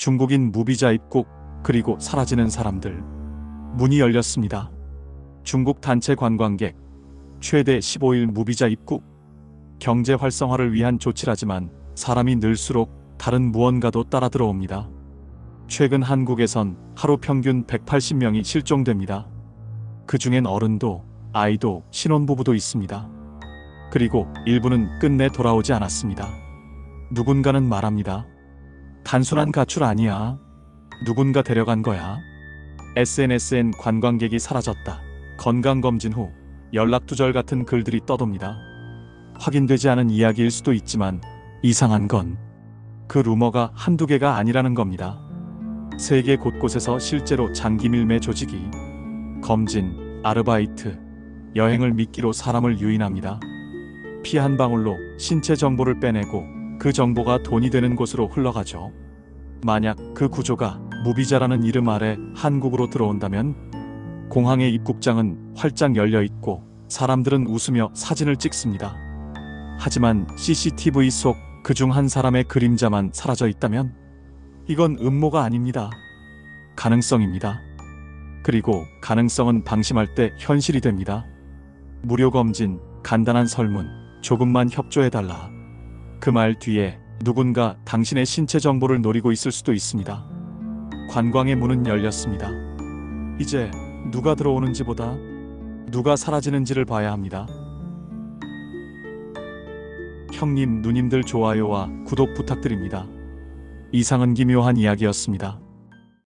중국인 무비자 입국 그리고 사라지는 사람들. 문이 열렸습니다. 중국 단체 관광객 최대 15일 무비자 입국. 경제 활성화를 위한 조치라지만 사람이 늘수록 다른 무언가도 따라 들어옵니다. 최근 한국에선 하루 평균 180명이 실종됩니다. 그 중엔 어른도 아이도 신혼부부도 있습니다. 그리고 일부는 끝내 돌아오지 않았습니다. 누군가는 말합니다. 단순한 가출 아니야. 누군가 데려간 거야. SNS엔 관광객이 사라졌다. 건강검진 후 연락두절 같은 글들이 떠돕니다. 확인되지 않은 이야기일 수도 있지만 이상한 건 그 루머가 한두 개가 아니라는 겁니다. 세계 곳곳에서 실제로 장기 밀매 조직이 검진, 아르바이트, 여행을 미끼로 사람을 유인합니다. 피 한 방울로 신체 정보를 빼내고 그 정보가 돈이 되는 곳으로 흘러가죠. 만약 그 구조가 무비자라는 이름 아래 한국으로 들어온다면 공항의 입국장은 활짝 열려 있고 사람들은 웃으며 사진을 찍습니다. 하지만 CCTV 속 그중 한 사람의 그림자만 사라져 있다면 이건 음모가 아닙니다. 가능성입니다. 그리고 가능성은 방심할 때 현실이 됩니다. 무료 검진, 간단한 설문, 조금만 협조해달라. 그 말 뒤에 누군가 당신의 신체 정보를 노리고 있을 수도 있습니다. 관광의 문은 열렸습니다. 이제 누가 들어오는지 보다 누가 사라지는지를 봐야 합니다. 형님, 누님들 좋아요와 구독 부탁드립니다. 이상은 기묘한 이야기였습니다.